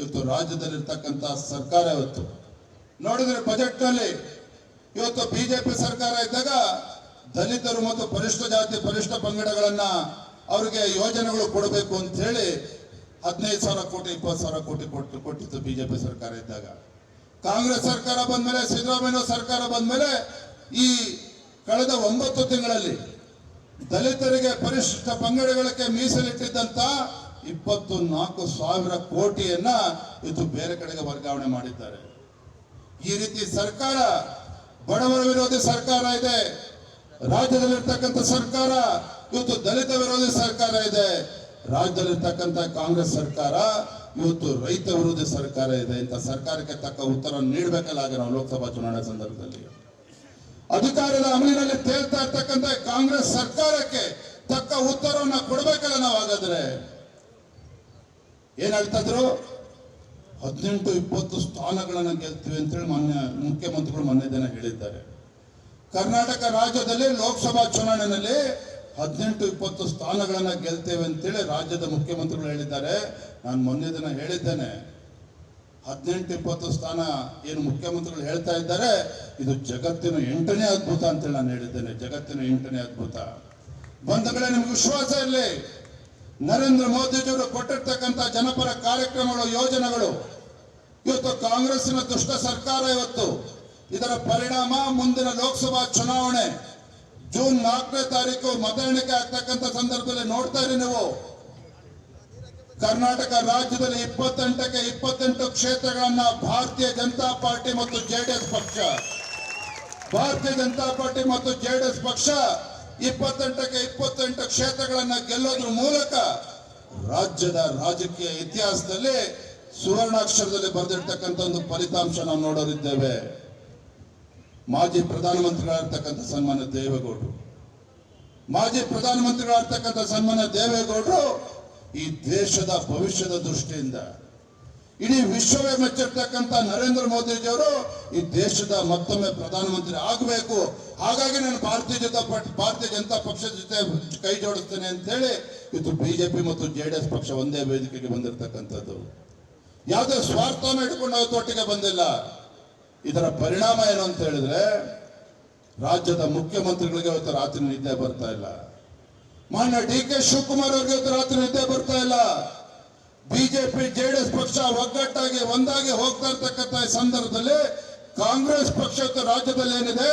ಇವತ್ತು ರಾಜ್ಯದಲ್ಲಿರ್ತಕ್ಕಂಥ ಸರ್ಕಾರ ಇವತ್ತು. ನೋಡಿದ್ರೆ ಬಜೆಟ್ನಲ್ಲಿ ಇವತ್ತು ಬಿಜೆಪಿ ಸರ್ಕಾರ ಇದ್ದಾಗ ದಲಿತರು ಮತ್ತು ಪರಿಷ್ಠ ಜಾತಿ, ಪರಿಷ್ಠ ಪಂಗಡಗಳನ್ನ ಅವರಿಗೆ ಯೋಜನೆಗಳು ಕೊಡಬೇಕು ಅಂತ ಹೇಳಿ ಹದಿನೈದು ಸಾವಿರ ಕೋಟಿ, ಇಪ್ಪತ್ತು ಸಾವಿರ ಕೋಟಿ ಕೊಟ್ಟು, ಕೊಟ್ಟಿತ್ತು ಬಿಜೆಪಿ ಸರ್ಕಾರ ಇದ್ದಾಗ. ಕಾಂಗ್ರೆಸ್ ಸರ್ಕಾರ ಬಂದ ಮೇಲೆ ಸಿದ್ದರಾಮಯ್ಯ ಸರ್ಕಾರ ಬಂದ ಮೇಲೆ ಈ ಕಳೆದ ಒಂಬತ್ತು ತಿಂಗಳಲ್ಲಿ ದಲಿತರಿಗೆ ಪರಿಶಿಷ್ಟ ಪಂಗಡಗಳಿಗೆ ಮೀಸಲಿಟ್ಟಿದ್ದಂತ ಇಪ್ಪತ್ತು ನಾಲ್ಕು ಸಾವಿರ ಕೋಟಿಯನ್ನ ಇದು ಬೇರೆ ಕಡೆಗೆ ವರ್ಗಾವಣೆ ಮಾಡಿದ್ದಾರೆ. ಈ ರೀತಿ ಸರ್ಕಾರ, ಬಡವರ ವಿರೋಧಿ ಸರ್ಕಾರ ಇದೆ. ರಾಜ್ಯದಲ್ಲಿರ್ತಕ್ಕಂಥ ಸರ್ಕಾರ, ಇವತ್ತು ದಲಿತ ವಿರೋಧಿ ಸರ್ಕಾರ ಇದೆ. ರಾಜ್ಯದಲ್ಲಿರ್ತಕ್ಕಂಥ ಕಾಂಗ್ರೆಸ್ ಸರ್ಕಾರ, ಇವತ್ತು ರೈತ ವಿರೋಧಿ ಸರ್ಕಾರ ಇದೆ. ಇಂಥ ಸರ್ಕಾರಕ್ಕೆ ತಕ್ಕ ಉತ್ತರ ನೀಡಬೇಕಲ್ಲ ಆಗ ನಾವು ಲೋಕಸಭಾ ಚುನಾವಣೆ ಸಂದರ್ಭದಲ್ಲಿ. ಅಧಿಕಾರದ ಅಮಲಿನಲ್ಲಿ ತೇಲ್ತಾ ಇರ್ತಕ್ಕಂಥ ಕಾಂಗ್ರೆಸ್ ಸರ್ಕಾರಕ್ಕೆ ತಕ್ಕ ಉತ್ತರವನ್ನ ಕೊಡಬೇಕಲ್ಲ ನಾವು ಹಾಗಾದ್ರೆ. ಏನ್ ಹೇಳ್ತಾ ಇದ್ರು? ಹದಿನೆಂಟು, ಇಪ್ಪತ್ತು ಸ್ಥಾನಗಳನ್ನು ಗೆಲ್ತೀವಿ ಅಂತೇಳಿ ಮಾನ್ಯ ಮುಖ್ಯಮಂತ್ರಿಗಳು ಮೊನ್ನೆ ದಿನ ಹೇಳಿದ್ದಾರೆ. ಕರ್ನಾಟಕ ರಾಜ್ಯದಲ್ಲಿ ಲೋಕಸಭಾ ಚುನಾವಣೆಯಲ್ಲಿ ಹದಿನೆಂಟು, ಇಪ್ಪತ್ತು ಸ್ಥಾನಗಳನ್ನು ಗೆಲ್ತೇವೆ ಅಂತೇಳಿ ರಾಜ್ಯದ ಮುಖ್ಯಮಂತ್ರಿಗಳು ಹೇಳಿದ್ದಾರೆ. ನಾನು ಮೊನ್ನೆ ದಿನ ಹೇಳಿದ್ದೇನೆ. ಹದಿನೆಂಟು, ಇಪ್ಪತ್ತು ಸ್ಥಾನ ಏನು ಮುಖ್ಯಮಂತ್ರಿಗಳು ಹೇಳ್ತಾ ಇದ್ದಾರೆ, ಇದು ಜಗತ್ತಿನ ಎಂಟನೇ ಅದ್ಭುತ ಅಂತೇಳಿ ನಾನು ಹೇಳಿದ್ದೇನೆ. ಜಗತ್ತಿನ ಎಂಟನೇ ಅದ್ಭುತ. ಬಂಧುಗಳೇ, ನಿಮ್ಗೆ ವಿಶ್ವಾಸ ಇರಲಿ. ನರೇಂದ್ರ ಮೋದಿಜಿಯವರು ಕೊಟ್ಟಿರ್ತಕ್ಕಂಥ ಜನಪರ ಕಾರ್ಯಕ್ರಮಗಳು, ಯೋಜನೆಗಳು, ಇವತ್ತು ಕಾಂಗ್ರೆಸ್ಸಿನ ದುಷ್ಟ ಸರ್ಕಾರ ಇವತ್ತು. ಇದರ ಪರಿಣಾಮ ಮುಂದಿನ ಲೋಕಸಭಾ ಚುನಾವಣೆ. ಜೂನ್ ನಾಲ್ಕನೇ ತಾರೀಕು ಮತ ಎಣಿಕೆ ಆಗ್ತಕ್ಕಂಥ ಸಂದರ್ಭದಲ್ಲಿ ನೋಡ್ತಾ ಇರಿ ನೀವು. ಕರ್ನಾಟಕ ರಾಜ್ಯದಲ್ಲಿ ಇಪ್ಪತ್ತೆಂಟಕ್ಕೆ ಇಪ್ಪತ್ತೆಂಟು ಕ್ಷೇತ್ರಗಳನ್ನ ಭಾರತೀಯ ಜನತಾ ಪಾರ್ಟಿ ಮತ್ತು ಜೆಡಿಎಸ್ ಪಕ್ಷ. ಭಾರತೀಯ ಜನತಾ ಪಾರ್ಟಿ ಮತ್ತು ಜೆಡಿಎಸ್ ಪಕ್ಷ ಇಪ್ಪತ್ತೆಂಟಕ್ಕೆ ಇಪ್ಪತ್ತೆಂಟು ಕ್ಷೇತ್ರಗಳನ್ನ ಗೆಲ್ಲೋದ್ರ ಮೂಲಕ ರಾಜ್ಯದ ರಾಜಕೀಯ ಇತಿಹಾಸದಲ್ಲಿ ಸುವರ್ಣಾಕ್ಷರದಲ್ಲಿ ಬರೆದಿರ್ತಕ್ಕಂಥ ಒಂದು ಫಲಿತಾಂಶ ನಾವು ನೋಡೋರಿದ್ದೇವೆ ಮಾಜಿ ಪ್ರಧಾನಮಂತ್ರಿಗಳಾಗಿರ್ತಕ್ಕಂಥ ಸನ್ಮಾನ್ಯ ದೇವೇಗೌಡರು. ಮಾಜಿ ಪ್ರಧಾನಮಂತ್ರಿಗಳಾಗಿರ್ತಕ್ಕಂಥ ಸನ್ಮಾನ್ಯ ದೇವೇಗೌಡರು ಈ ದೇಶದ ಭವಿಷ್ಯದ ದೃಷ್ಟಿಯಿಂದ ಇಡೀ ವಿಶ್ವವೇ ಮೆಚ್ಚಿರ್ತಕ್ಕಂಥ ನರೇಂದ್ರ ಮೋದಿಜಿಯವರು ಈ ದೇಶದ ಮತ್ತೊಮ್ಮೆ ಪ್ರಧಾನಮಂತ್ರಿ ಆಗಬೇಕು. ಹಾಗಾಗಿ ನಾನು ಭಾರತೀಯ ಜನತಾ ಪಾರ್ಟಿ ಭಾರತೀಯ ಜನತಾ ಪಕ್ಷದ ಜೊತೆ ಕೈ ಜೋಡಿಸ್ತೇನೆ ಅಂತ ಹೇಳಿ ಇದು ಬಿಜೆಪಿ ಮತ್ತು ಜೆ ಡಿ ಎಸ್ ಪಕ್ಷ ಒಂದೇ ವೇದಿಕೆಗೆ ಬಂದಿರತಕ್ಕಂಥದ್ದು. ಯಾವುದೇ ಸ್ವಾರ್ಥನ ಇಟ್ಕೊಂಡು ನಾವು ಒಟ್ಟಿಗೆ ಬಂದಿಲ್ಲ. ಇದರ ಪರಿಣಾಮ ಏನು ಅಂತ ಹೇಳಿದ್ರೆ, ರಾಜ್ಯದ ಮುಖ್ಯಮಂತ್ರಿಗಳಿಗೆ ಇವತ್ತು ರಾತ್ರಿ ನಿದ್ದೆ ಬರ್ತಾ ಇಲ್ಲ. ಮಾನ್ಯ ಡಿ ಕೆ ಶಿವಕುಮಾರ್ ಅವರಿಗೆ ಇವತ್ತು ರಾತ್ರಿ ನಿದ್ದೆ ಬಿಜೆಪಿ ಜೆಡಿಎಸ್ ಪಕ್ಷ ಒಗ್ಗಟ್ಟಾಗಿ ಒಂದಾಗಿ ಹೋಗ್ತಾ ಇರ್ತಕ್ಕಂಥ ಸಂದರ್ಭದಲ್ಲಿ ಕಾಂಗ್ರೆಸ್ ಪಕ್ಷ ಇವತ್ತು ರಾಜ್ಯದಲ್ಲಿ ಏನಿದೆ?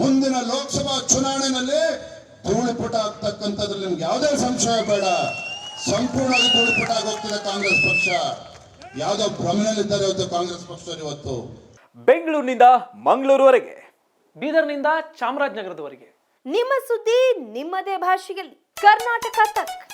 ಮುಂದಿನ ಲೋಕಸಭಾ ಚುನಾವಣೆಯಲ್ಲಿ ಧೂಳಿಪುಟ ಆಗ್ತಕ್ಕಂಥದ್ರಲ್ಲಿ ನಿಮ್ಗೆ ಯಾವುದೇ ಸಂಶಯ ಬೇಡ. ಸಂಪೂರ್ಣವಾಗಿ ಧೂಳಿಪುಟ ಆಗಿ ಹೋಗ್ತಿದೆ ಕಾಂಗ್ರೆಸ್ ಪಕ್ಷ. ಯಾವುದೋ ಭ್ರಮೆಯಲ್ಲಿದ್ದಾರೆ ಇವತ್ತು ಕಾಂಗ್ರೆಸ್ ಪಕ್ಷ ಇವತ್ತು. ಬೆಂಗಳೂರಿನಿಂದ ಮಂಗಳೂರುವರೆಗೆ. ಬೀದರ್ನಿಂದ ಚಾಮರಾಜನಗರದವರೆಗೆ. ನಿಮ್ಮ ಸುದ್ದಿ ನಿಮ್ಮದೇ ಭಾಷೆಯಲ್ಲಿ. ಕರ್ನಾಟಕ ತಕ್.